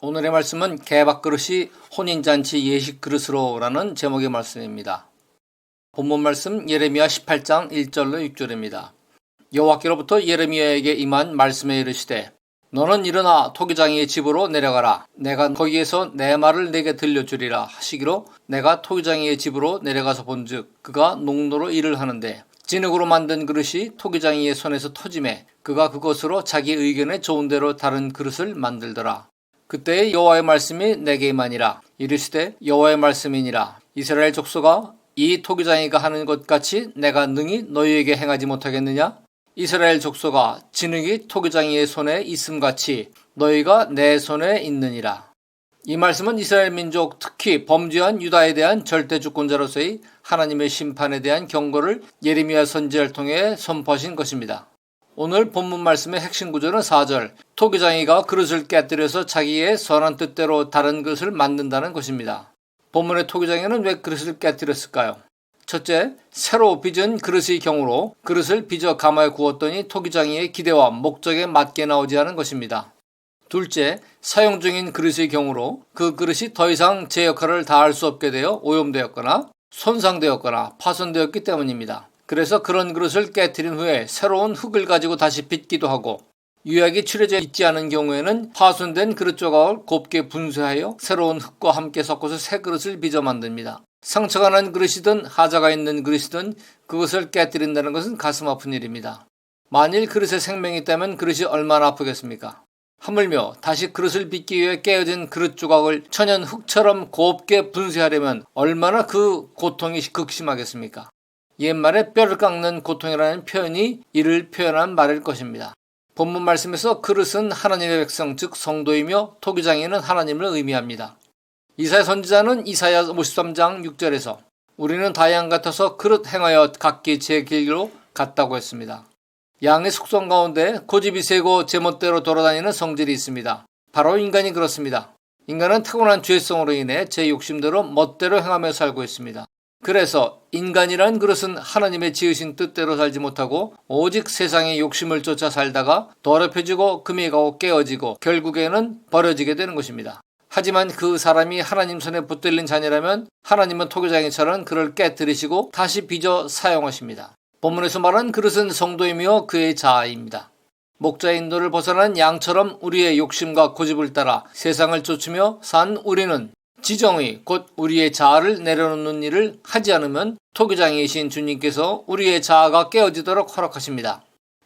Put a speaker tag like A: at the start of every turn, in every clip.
A: 오늘의 말씀은 개밥그릇이 혼인잔치 예식 그릇으로라는 제목의 말씀입니다. 본문 말씀 예레미야 18장 1절로 6절입니다. 여호와께로부터 예레미야에게 임한 말씀에 이르시되 너는 일어나 토기장이의 집으로 내려가라. 내가 거기에서 내 말을 내게 들려주리라 하시기로 내가 토기장이의 집으로 내려가서 본즉 그가 농로로 일을 하는데 진흙으로 만든 그릇이 토기장이의 손에서 터짐에 그가 그것으로 자기 의견에 좋은 대로 다른 그릇을 만들더라. 그때 여호와의 말씀이 내게 임하니라. 이르시되 여호와의 말씀이니라. 이스라엘 족속아 이 토기장이가 하는 것 같이 내가 능히 너희에게 행하지 못하겠느냐? 이스라엘 족속아 진흙이 토기장이의 손에 있음 같이 너희가 내 손에 있느니라. 이 말씀은 이스라엘 민족 특히 범죄한 유다에 대한 절대 주권자로서의 하나님의 심판에 대한 경고를 예레미야 선지자를 통해 선포하신 것입니다. 오늘 본문 말씀의 핵심 구조는 4절 토기장이가 그릇을 깨뜨려서 자기의 선한 뜻대로 다른 그릇을 만든다는 것입니다. 본문의 토기장이는 왜 그릇을 깨뜨렸을까요? 첫째, 새로 빚은 그릇의 경우로 그릇을 빚어 가마에 구웠더니 토기장이의 기대와 목적에 맞게 나오지 않은 것입니다. 둘째, 사용 중인 그릇의 경우로 그 그릇이 더 이상 제 역할을 다할 수 없게 되어 오염되었거나 손상되었거나 파손되었기 때문입니다. 그래서 그런 그릇을 깨뜨린 후에 새로운 흙을 가지고 다시 빚기도 하고 유약이 칠해져 있지 않은 경우에는 파손된 그릇 조각을 곱게 분쇄하여 새로운 흙과 함께 섞어서 새 그릇을 빚어 만듭니다. 상처가 난 그릇이든 하자가 있는 그릇이든 그것을 깨뜨린다는 것은 가슴 아픈 일입니다. 만일 그릇에 생명이 있다면 그릇이 얼마나 아프겠습니까? 하물며 다시 그릇을 빚기 위해 깨어진 그릇 조각을 천연 흙처럼 곱게 분쇄하려면 얼마나 그 고통이 극심하겠습니까? 옛말에 뼈를 깎는 고통이라는 표현이 이를 표현한 말일 것입니다. 본문 말씀에서 그릇은 하나님의 백성 즉 성도이며 토기장에는 하나님을 의미합니다. 이사야 선지자는 이사야 53장 6절에서 우리는 다 양 같아서 그릇 행하여 각기 제 길로 갔다고 했습니다. 양의 속성 가운데 고집이 세고 제멋대로 돌아다니는 성질이 있습니다. 바로 인간이 그렇습니다. 인간은 타고난 죄성으로 인해 제 욕심대로 멋대로 행하며 살고 있습니다. 그래서 인간이란 그릇은 하나님의 지으신 뜻대로 살지 못하고 오직 세상의 욕심을 쫓아 살다가 더럽혀지고 금이 가고 깨어지고 결국에는 버려지게 되는 것입니다. 하지만 그 사람이 하나님 손에 붙들린 자녀라면 하나님은 토기장이처럼 그를 깨뜨리시고 다시 빚어 사용하십니다. 본문에서 말한 그릇은 성도이며 그의 자아입니다. 목자의 인도를 벗어난 양처럼 우리의 욕심과 고집을 따라 세상을 쫓으며 산 우리는 지정의 곧 우리의 자아를 내려놓는 일을 하지 않으면 토기장이신 주님께서 우리의 자아가 깨어지도록 허락하십니다.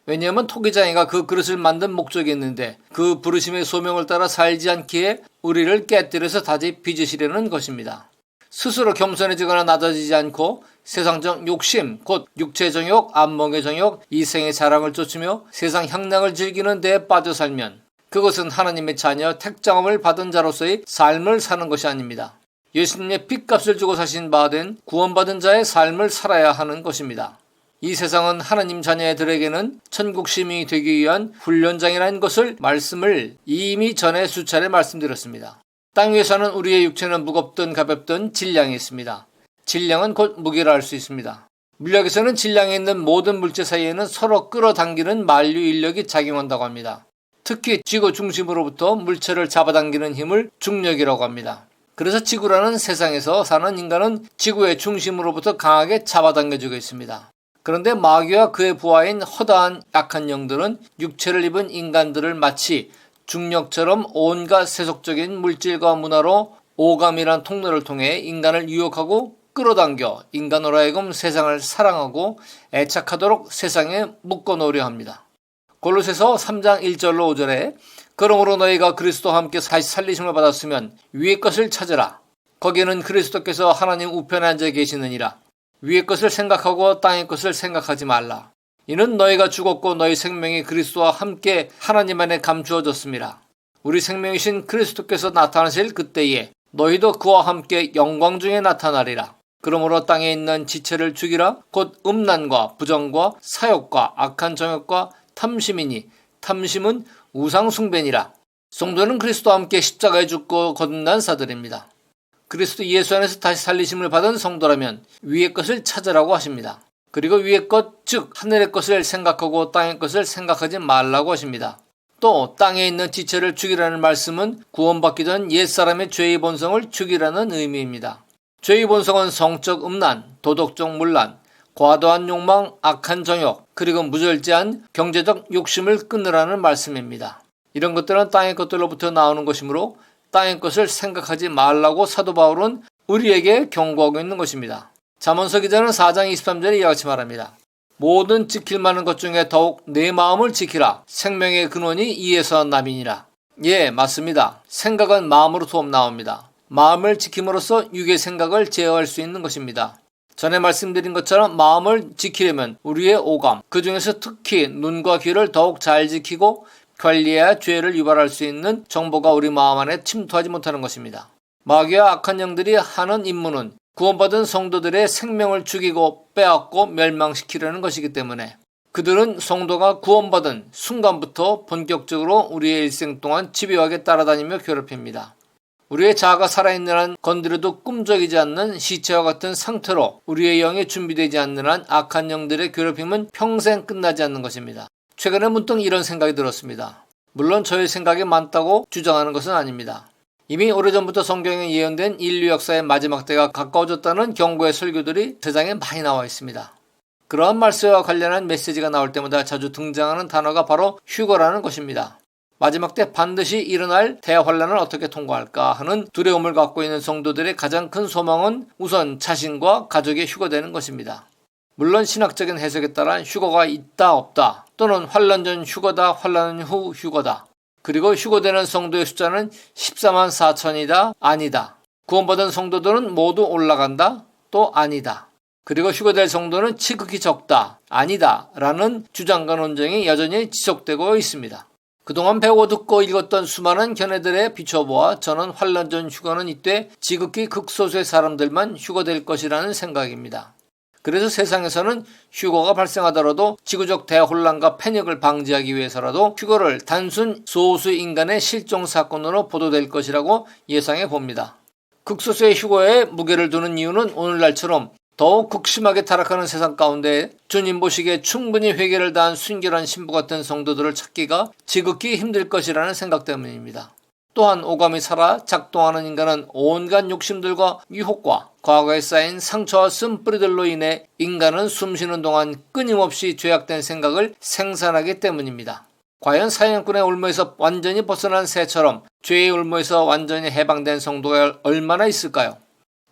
A: 왜냐하면 토기장이가 그 그릇을 만든 목적이 있는데 그 부르심의 소명을 따라 살지 않기에 우리를 깨뜨려서 다시 빚으시려는 것입니다. 스스로 겸손해지거나 낮아지지 않고 세상적 욕심, 곧 육체 정욕, 안목의 정욕, 이생의 자랑을 쫓으며 세상 향락을 즐기는 데에 빠져 살면 그것은 하나님의 자녀 택장음을 받은 자로서의 삶을 사는 것이 아닙니다. 예수님의 핏값을 주고 사신 바 된 구원받은 자의 삶을 살아야 하는 것입니다. 이 세상은 하나님 자녀들에게는 천국 시민이 되기 위한 훈련장이라는 것을 말씀을 이미 전에 수차례 말씀드렸습니다. 땅 위에 사는 우리의 육체는 무겁든 가볍든 질량이 있습니다. 질량은 곧 무게라 할 수 있습니다. 물리학에서는 질량에 있는 모든 물체 사이에는 서로 끌어당기는 만류 인력이 작용한다고 합니다. 특히 지구 중심으로부터 물체를 잡아당기는 힘을 중력이라고 합니다. 그래서 지구라는 세상에서 사는 인간은 지구의 중심으로부터 강하게 잡아당겨지고 있습니다. 그런데 마귀와 그의 부하인 허다한 약한 영들은 육체를 입은 인간들을 마치 중력처럼 온갖 세속적인 물질과 문화로 오감이란 통로를 통해 인간을 유혹하고 끌어당겨 인간으로 하여금 세상을 사랑하고 애착하도록 세상에 묶어놓으려 합니다. 골로새서 3장 1절로 5절에 그러므로 너희가 그리스도와 함께 살리심을 받았으면 위의 것을 찾으라. 거기에는 그리스도께서 하나님 우편에 앉아 계시느니라. 위의 것을 생각하고 땅의 것을 생각하지 말라. 이는 너희가 죽었고 너희 생명이 그리스도와 함께 하나님 안에 감추어졌습니다. 우리 생명이신 그리스도께서 나타나실 그때에 너희도 그와 함께 영광 중에 나타나리라. 그러므로 땅에 있는 지체를 죽이라 곧 음란과 부정과 사욕과 악한 정욕과 탐심이니 탐심은 우상숭배니라. 성도는 그리스도와 함께 십자가에 죽고 거듭난 사들입니다. 그리스도 예수 안에서 다시 살리심을 받은 성도라면 위의 것을 찾으라고 하십니다. 그리고 위의 것, 즉 하늘의 것을 생각하고 땅의 것을 생각하지 말라고 하십니다. 또 땅에 있는 지체를 죽이라는 말씀은 구원받기 전 옛사람의 죄의 본성을 죽이라는 의미입니다. 죄의 본성은 성적 음란, 도덕적 문란, 과도한 욕망, 악한 정욕, 그리고 무절제한 경제적 욕심을 끊으라는 말씀입니다. 이런 것들은 땅의 것들로부터 나오는 것이므로 땅의 것을 생각하지 말라고 사도 바울은 우리에게 경고하고 있는 것입니다. 잠언서 기자는 4장 23절에 이와 같이 말합니다. 모든 지킬 만한 것 중에 더욱 내 마음을 지키라. 생명의 근원이 이에서 남이니라. 예, 맞습니다. 생각은 마음으로부터 나옵니다. 마음을 지킴으로써 육의 생각을 제어할 수 있는 것입니다. 전에 말씀드린 것처럼 마음을 지키려면 우리의 오감, 그 중에서 특히 눈과 귀를 더욱 잘 지키고 관리해야 죄를 유발할 수 있는 정보가 우리 마음 안에 침투하지 못하는 것입니다. 마귀와 악한 영들이 하는 임무는 구원받은 성도들의 생명을 죽이고 빼앗고 멸망시키려는 것이기 때문에 그들은 성도가 구원받은 순간부터 본격적으로 우리의 일생 동안 집요하게 따라다니며 괴롭힙니다. 우리의 자아가 살아있는 한 건드려도 꿈적이지 않는 시체와 같은 상태로 우리의 영이 준비되지 않는 한 악한 영들의 괴롭힘은 평생 끝나지 않는 것입니다. 최근에 문득 이런 생각이 들었습니다. 물론 저의 생각이 많다고 주장하는 것은 아닙니다. 이미 오래전부터 성경에 예언된 인류 역사의 마지막 때가 가까워졌다는 경고의 설교들이 세상에 많이 나와 있습니다. 그러한 말씀과 관련한 메시지가 나올 때마다 자주 등장하는 단어가 바로 휴거라는 것입니다. 마지막 때 반드시 일어날 대환란을 어떻게 통과할까 하는 두려움을 갖고 있는 성도들의 가장 큰 소망은 우선 자신과 가족의 휴거되는 것입니다. 물론 신학적인 해석에 따라 휴거가 있다 없다 또는 환란 전 휴거다 환란 후 휴거다 그리고 휴거되는 성도의 숫자는 14만 4천이다 아니다 구원받은 성도들은 모두 올라간다 또 아니다 그리고 휴거될 성도는 지극히 적다 아니다 라는 주장과 논쟁이 여전히 지속되고 있습니다. 그동안 배워 듣고 읽었던 수많은 견해들에 비춰보아 저는 환란 전 휴거는 이때 지극히 극소수의 사람들만 휴거될 것이라는 생각입니다. 그래서 세상에서는 휴거가 발생하더라도 지구적 대혼란과 패닉을 방지하기 위해서라도 휴거를 단순 소수 인간의 실종 사건으로 보도될 것이라고 예상해 봅니다. 극소수의 휴거에 무게를 두는 이유는 오늘날처럼 더욱 극심하게 타락하는 세상 가운데 주님 보시기에 충분히 회개를 다한 순결한 신부 같은 성도들을 찾기가 지극히 힘들 것이라는 생각 때문입니다. 또한 오감이 살아 작동하는 인간은 온갖 욕심들과 유혹과 과거에 쌓인 상처와 쓴뿌리들로 인해 인간은 숨쉬는 동안 끊임없이 죄악된 생각을 생산하기 때문입니다. 과연 사형꾼의 올무에서 완전히 벗어난 새처럼 죄의 올무에서 완전히 해방된 성도가 얼마나 있을까요?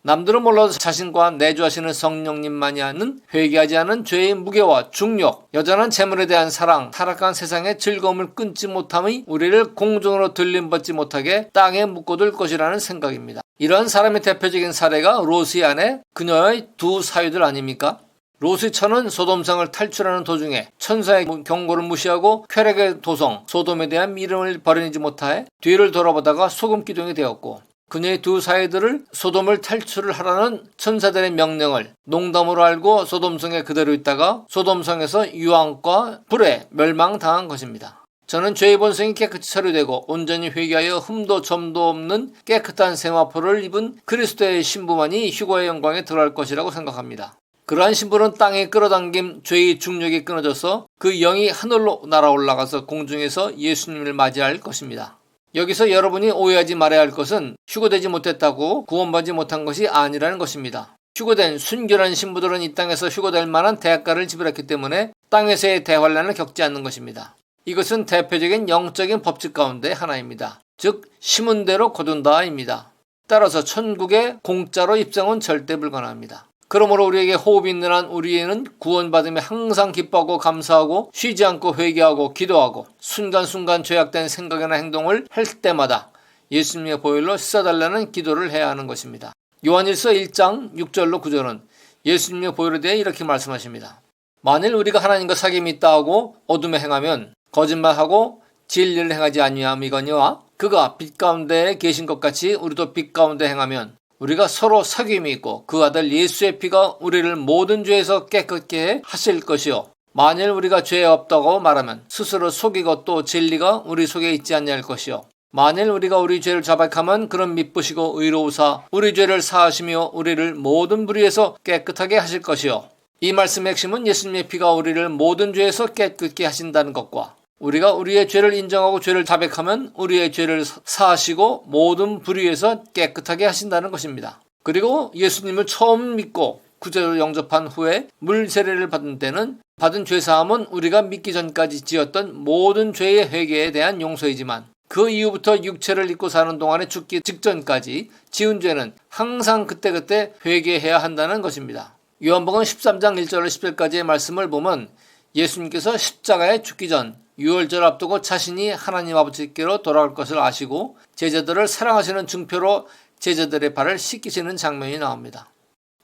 A: 남들은 몰라도 자신과 내주하시는 성령님만이 아는 회개하지 않은 죄의 무게와 중력, 여전한 재물에 대한 사랑, 타락한 세상의 즐거움을 끊지 못함이 우리를 공중으로 들림받지 못하게 땅에 묶어둘 것이라는 생각입니다. 이런 사람의 대표적인 사례가 로스의 아내, 그녀의 두 사유들 아닙니까? 로스의 처는 소돔성을 탈출하는 도중에 천사의 경고를 무시하고 쾌락의 도성 소돔에 대한 미움을 버리지 못하여 뒤를 돌아보다가 소금 기둥이 되었고 그녀의 두 사이들을 소돔을 탈출을 하라는 천사들의 명령을 농담으로 알고 소돔성에 그대로 있다가 소돔성에서 유황과 불에 멸망당한 것입니다. 저는 죄의 본성이 깨끗이 처리되고 온전히 회개하여 흠도 점도 없는 깨끗한 생화포를 입은 그리스도의 신부만이 휴거의 영광에 들어갈 것이라고 생각합니다. 그러한 신부는 땅에 끌어당김 죄의 중력이 끊어져서 그 영이 하늘로 날아올라가서 공중에서 예수님을 맞이할 것입니다. 여기서 여러분이 오해하지 말아야 할 것은 휴거되지 못했다고 구원받지 못한 것이 아니라는 것입니다. 휴거된 순결한 신부들은 이 땅에서 휴거될 만한 대가를 지불했기 때문에 땅에서의 대환란을 겪지 않는 것입니다. 이것은 대표적인 영적인 법칙 가운데 하나입니다. 즉 심은 대로 거둔다입니다. 따라서 천국에 공짜로 입장은 절대 불가능합니다. 그러므로 우리에게 호흡이 있는 한 우리는 구원받으며 항상 기뻐하고 감사하고 쉬지 않고 회개하고 기도하고 순간순간 죄악된 생각이나 행동을 할 때마다 예수님의 보혈로 씻어달라는 기도를 해야 하는 것입니다. 요한일서 1장 6절로 9절은 예수님의 보혈에 대해 이렇게 말씀하십니다. 만일 우리가 하나님과 사귐이 있다 하고 어둠에 행하면 거짓말하고 진리를 행하지 아니함이거니와 그가 빛 가운데 계신 것 같이 우리도 빛 가운데 행하면 우리가 서로 사귐이 있고 그 아들 예수의 피가 우리를 모든 죄에서 깨끗게 하실 것이요. 만일 우리가 죄 없다고 말하면 스스로 속이고 또 진리가 우리 속에 있지 않냐할 것이요. 만일 우리가 우리 죄를 자백하면 그런 미쁘시고 의로우사 우리 죄를 사하시며 우리를 모든 불의에서 깨끗하게 하실 것이요. 이 말씀의 핵심은 예수님의 피가 우리를 모든 죄에서 깨끗게 하신다는 것과 우리가 우리의 죄를 인정하고 죄를 자백하면 우리의 죄를 사하시고 모든 불의에서 깨끗하게 하신다는 것입니다. 그리고 예수님을 처음 믿고 구제로 영접한 후에 물 세례를 받은 때는 받은 죄 사함은 우리가 믿기 전까지 지었던 모든 죄의 회개에 대한 용서이지만 그 이후부터 육체를 입고 사는 동안에 죽기 직전까지 지은 죄는 항상 그때그때 회개해야 한다는 것입니다. 요한복음 13장 1절 10절까지의 말씀을 보면 예수님께서 십자가에 죽기 전 유월절 앞두고 자신이 하나님 아버지께로 돌아올 것을 아시고 제자들을 사랑하시는 증표로 제자들의 발을 씻기시는 장면이 나옵니다.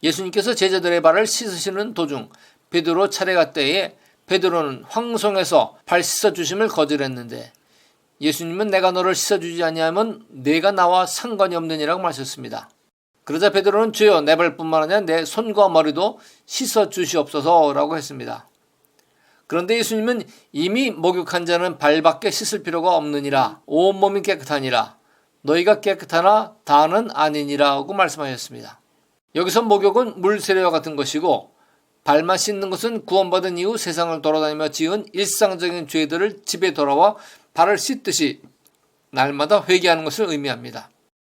A: 예수님께서 제자들의 발을 씻으시는 도중 베드로 차례가 때에 베드로는 황송해서 발 씻어 주심을 거절했는데 예수님은 내가 너를 씻어 주지 아니하면 내가 나와 상관이 없느니라고 말하셨습니다. 그러자 베드로는 주여 내 발뿐만 아니라 내 손과 머리도 씻어 주시옵소서라고 했습니다. 그런데 예수님은 이미 목욕한 자는 발밖에 씻을 필요가 없느니라 온몸이 깨끗하니라 너희가 깨끗하나 다는 아니니라고 말씀하셨습니다. 여기서 목욕은 물 세례와 같은 것이고 발만 씻는 것은 구원받은 이후 세상을 돌아다니며 지은 일상적인 죄들을 집에 돌아와 발을 씻듯이 날마다 회개하는 것을 의미합니다.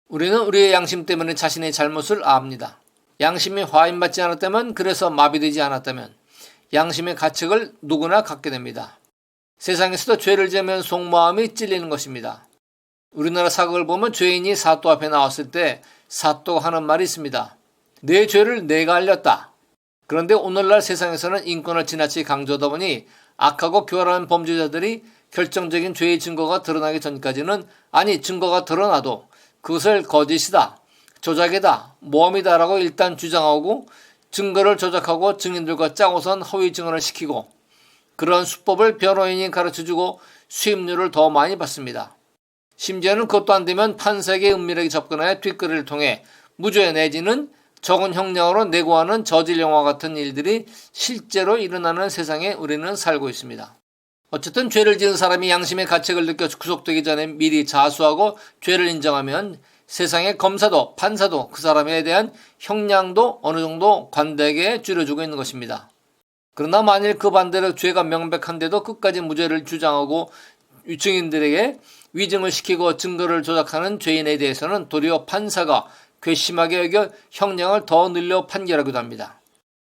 A: 우리는 우리의 양심 때문에 자신의 잘못을 압니다. 양심이 화인받지 않았다면 그래서 마비되지 않았다면 양심의 가책을 누구나 갖게 됩니다. 세상에서도 죄를 지으면 속마음이 찔리는 것입니다. 우리나라 사극을 보면 죄인이 사또 앞에 나왔을 때 사또가 하는 말이 있습니다. 내 죄를 내가 알렸다. 그런데 오늘날 세상에서는 인권을 지나치 강조하다 보니 악하고 교활한 범죄자들이 결정적인 죄의 증거가 드러나기 전까지는 아니 증거가 드러나도 그것을 거짓이다, 조작이다, 모험이다라고 일단 주장하고 증거를 조작하고 증인들과 짜고선 허위 증언을 시키고 그런 수법을 변호인이 가르쳐주고 수임료를 더 많이 받습니다. 심지어는 그것도 안 되면 판사에게 은밀하게 접근하여 뒷거리를 통해 무죄 내지는 적은 형량으로 내고하는 저질 영화 같은 일들이 실제로 일어나는 세상에 우리는 살고 있습니다. 어쨌든 죄를 지은 사람이 양심의 가책을 느껴 구속되기 전에 미리 자수하고 죄를 인정하면 세상의 검사도 판사도 그 사람에 대한 형량도 어느 정도 관대하게 줄여주고 있는 것입니다. 그러나 만일 그 반대로 죄가 명백한데도 끝까지 무죄를 주장하고 증인들에게 위증을 시키고 증거를 조작하는 죄인에 대해서는 도리어 판사가 괘씸하게 여겨 형량을 더 늘려 판결하기도 합니다.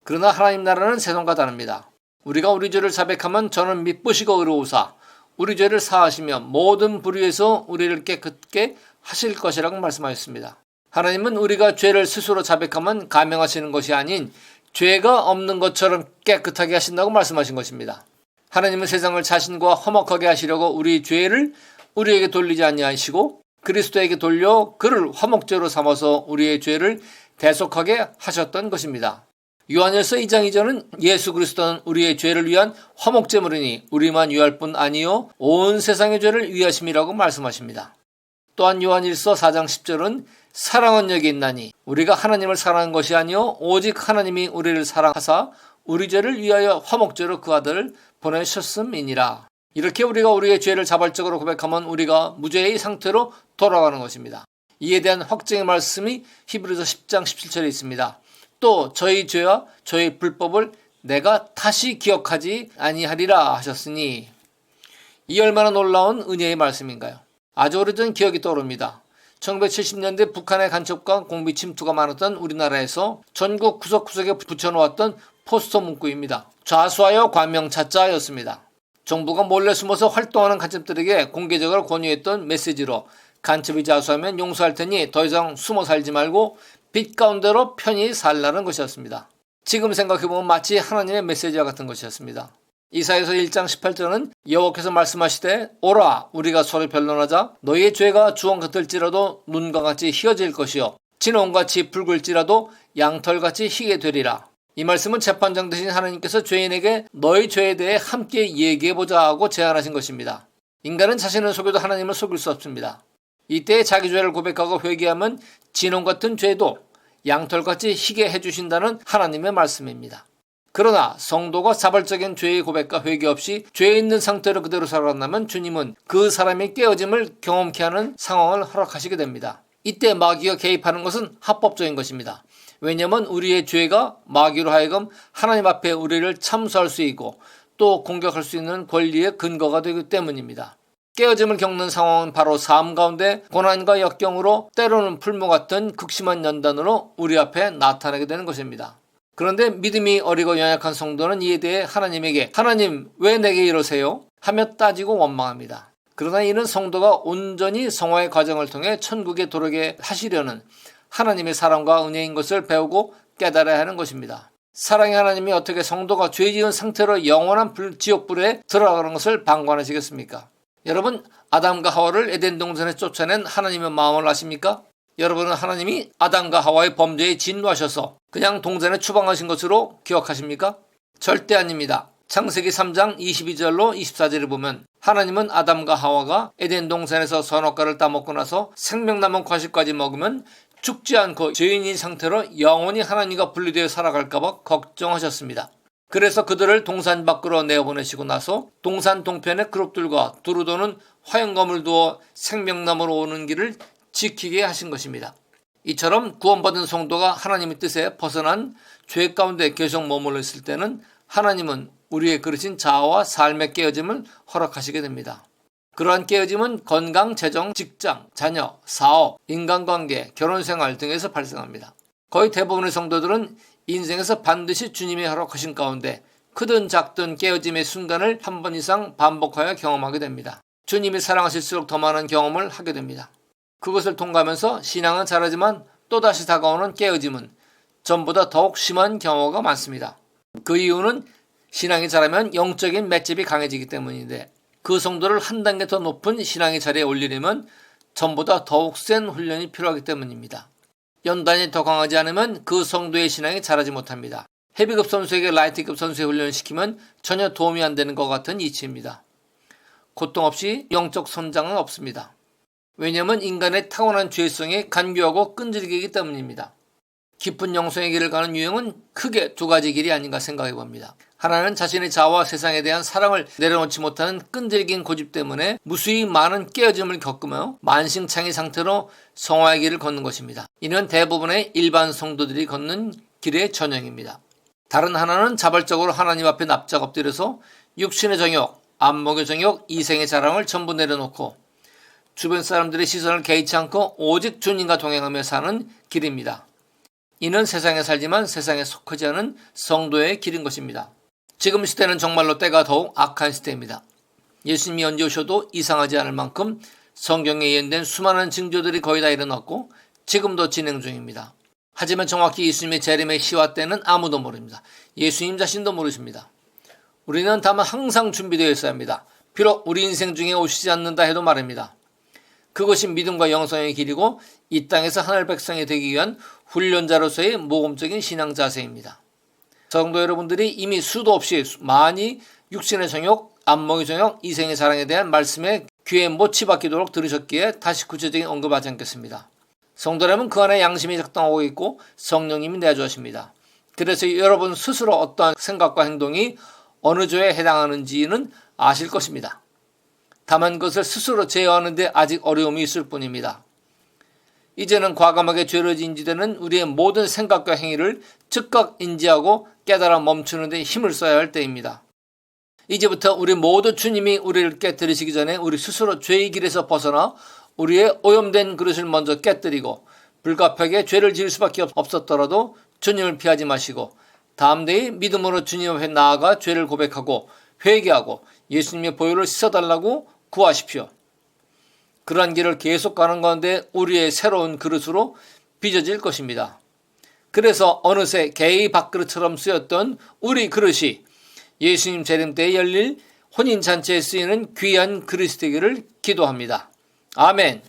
A: 그러나 하나님 나라는 세상과 다릅니다. 우리가 우리 죄를 자백하면 저는 미쁘시고 의로우사 우리 죄를 사하시며 모든 불의에서 우리를 깨끗게 하실 것이라고 말씀하셨습니다. 하나님은 우리가 죄를 스스로 자백하면 감명하시는 것이 아닌 죄가 없는 것처럼 깨끗하게 하신다고 말씀하신 것입니다. 하나님은 세상을 자신과 화목하게 하시려고 우리 죄를 우리에게 돌리지 아니하시고 그리스도에게 돌려 그를 화목제로 삼아서 우리의 죄를 대속하게 하셨던 것입니다. 요한일서 2장 2절은 예수 그리스도는 우리의 죄를 위한 화목제물이니 우리만 위할 뿐 아니요 온 세상의 죄를 위하심이라고 말씀하십니다. 또한 요한일서 4장 10절은 사랑은 여기 있나니 우리가 하나님을 사랑한 것이 아니요 오직 하나님이 우리를 사랑하사 우리 죄를 위하여 화목제로 그 아들을 보내셨음이니라. 이렇게 우리가 우리의 죄를 자발적으로 고백하면 우리가 무죄의 상태로 돌아가는 것입니다. 이에 대한 확증의 말씀이 히브리서 10장 17절에 있습니다. 또 저희 죄와 저희 불법을 내가 다시 기억하지 아니하리라 하셨으니 이 얼마나 놀라운 은혜의 말씀인가요? 아주 오래전 기억이 떠오릅니다. 1970년대 북한의 간첩과 공비 침투가 많았던 우리나라에서 전국 구석구석에 붙여놓았던 포스터 문구입니다. 좌수하여 관명 찾자였습니다. 정부가 몰래 숨어서 활동하는 간첩들에게 공개적으로 권유했던 메시지로 간첩이 자수하면 용서할 테니 더 이상 숨어 살지 말고 빛 가운데로 편히 살라는 것이었습니다. 지금 생각해보면 마치 하나님의 메시지와 같은 것이었습니다. 이사에서 1장 18절은 여호와께서 말씀하시되 오라 우리가 서로 변론하자 너희의 죄가 주홍 같을지라도 눈과 같이 희어질 것이요 진홍같이 붉을지라도 양털같이 희게 되리라. 이 말씀은 재판장 되신 하나님께서 죄인에게 너희 죄에 대해 함께 얘기해보자 하고 제안하신 것입니다. 인간은 자신을 속여도 하나님을 속일 수 없습니다. 이때 자기 죄를 고백하고 회개하면 진홍 같은 죄도 양털같이 희게 해주신다는 하나님의 말씀입니다. 그러나 성도가 자발적인 죄의 고백과 회개 없이 죄에 있는 상태로 그대로 살아간다면 주님은 그 사람이 깨어짐을 경험케 하는 상황을 허락하시게 됩니다. 이때 마귀가 개입하는 것은 합법적인 것입니다. 왜냐하면 우리의 죄가 마귀로 하여금 하나님 앞에 우리를 참수할 수 있고 또 공격할 수 있는 권리의 근거가 되기 때문입니다. 깨어짐을 겪는 상황은 바로 삶 가운데 고난과 역경으로 때로는 풀무 같은 극심한 연단으로 우리 앞에 나타나게 되는 것입니다. 그런데 믿음이 어리고 연약한 성도는 이에 대해 하나님에게 하나님 왜 내게 이러세요? 하며 따지고 원망합니다. 그러나 이는 성도가 온전히 성화의 과정을 통해 천국에 도르게 하시려는 하나님의 사랑과 은혜인 것을 배우고 깨달아야 하는 것입니다. 사랑의 하나님이 어떻게 성도가 죄 지은 상태로 영원한 불, 지옥불에 들어가는 것을 방관하시겠습니까? 여러분, 아담과 하와를 에덴 동산에 쫓아낸 하나님의 마음을 아십니까? 여러분은 하나님이 아담과 하와의 범죄에 진노하셔서 그냥 동산에 추방하신 것으로 기억하십니까? 절대 아닙니다. 창세기 3장 22절로 24절을 보면 하나님은 아담과 하와가 에덴 동산에서 선악과를 따먹고 나서 생명남은 과실까지 먹으면 죽지 않고 죄인인 상태로 영원히 하나님과 분리되어 살아갈까봐 걱정하셨습니다. 그래서 그들을 동산 밖으로 내어보내시고 나서 동산 동편의 그룹들과 두루 도는 화영검을 두어 생명나무로 오는 길을 지키게 하신 것입니다. 이처럼 구원받은 성도가 하나님의 뜻에 벗어난 죄 가운데 계속 머물러 있을 때는 하나님은 우리의 그르신 자아와 삶의 깨어짐을 허락하시게 됩니다. 그러한 깨어짐은 건강, 재정, 직장, 자녀, 사업, 인간관계, 결혼생활 등에서 발생합니다. 거의 대부분의 성도들은 인생에서 반드시 주님이 허락하신 가운데 크든 작든 깨어짐의 순간을 한 번 이상 반복하여 경험하게 됩니다. 주님이 사랑하실수록 더 많은 경험을 하게 됩니다. 그것을 통과하면서 신앙은 잘하지만 또다시 다가오는 깨어짐은 전보다 더욱 심한 경우가 많습니다. 그 이유는 신앙이 자라면 영적인 맷집이 강해지기 때문인데 그 성도를 한 단계 더 높은 신앙의 자리에 올리려면 전보다 더욱 센 훈련이 필요하기 때문입니다. 연단이 더 강하지 않으면 그 성도의 신앙이 자라지 못합니다. 헤비급 선수에게 라이트급 선수의 훈련을 시키면 전혀 도움이 안 되는 것 같은 이치입니다. 고통 없이 영적 성장은 없습니다. 왜냐하면 인간의 타고난 죄성이 간교하고 끈질기기 때문입니다. 깊은 영성의 길을 가는 유형은 크게 두 가지 길이 아닌가 생각해 봅니다. 하나는 자신의 자아와 세상에 대한 사랑을 내려놓지 못하는 끈질긴 고집 때문에 무수히 많은 깨어짐을 겪으며 만신창이 상태로 성화의 길을 걷는 것입니다. 이는 대부분의 일반 성도들이 걷는 길의 전형입니다. 다른 하나는 자발적으로 하나님 앞에 납작 엎드려서 육신의 정욕, 안목의 정욕, 이생의 자랑을 전부 내려놓고 주변 사람들의 시선을 개의치 않고 오직 주님과 동행하며 사는 길입니다. 이는 세상에 살지만 세상에 속하지 않은 성도의 길인 것입니다. 지금 시대는 정말로 때가 더욱 악한 시대입니다. 예수님이 언제 오셔도 이상하지 않을 만큼 성경에 예언된 수많은 징조들이 거의 다 일어났고 지금도 진행 중입니다. 하지만 정확히 예수님의 재림의 시와 때는 아무도 모릅니다. 예수님 자신도 모르십니다. 우리는 다만 항상 준비되어 있어야 합니다. 비록 우리 인생 중에 오시지 않는다 해도 말입니다. 그것이 믿음과 영성의 길이고 이 땅에서 하늘 백성이 되기 위한 훈련자로서의 모범적인 신앙 자세입니다. 성도 여러분들이 이미 수도 없이 많이 육신의 정욕, 안목의 정욕, 이생의 사랑에 대한 말씀에 귀에 못치 박히도록 들으셨기에 다시 구체적인 언급하지 않겠습니다. 성도라면 그 안에 양심이 작동하고 있고 성령님이 내주십니다. 그래서 여러분 스스로 어떠한 생각과 행동이 어느 조에 해당하는지는 아실 것입니다. 다만 그것을 스스로 제어하는데 아직 어려움이 있을 뿐입니다. 이제는 과감하게 죄를 인지되는 우리의 모든 생각과 행위를 즉각 인지하고 깨달아 멈추는 데 힘을 써야 할 때입니다. 이제부터 우리 모두 주님이 우리를 깨뜨리시기 전에 우리 스스로 죄의 길에서 벗어나 우리의 오염된 그릇을 먼저 깨뜨리고 불가피하게 죄를 지을 수밖에 없었더라도 주님을 피하지 마시고 데에 믿음으로 주님 앞에 나아가 죄를 고백하고 회개하고 예수님의 보혈을 씻어달라고 구하십시오. 그러한 길을 계속 가는 가운데 우리의 새로운 그릇으로 빚어질 것입니다. 그래서 어느새 개의 밥그릇처럼 쓰였던 우리 그릇이 예수님 재림 때에 열릴 혼인잔치에 쓰이는 귀한 그릇이 되기를 기도합니다. 아멘.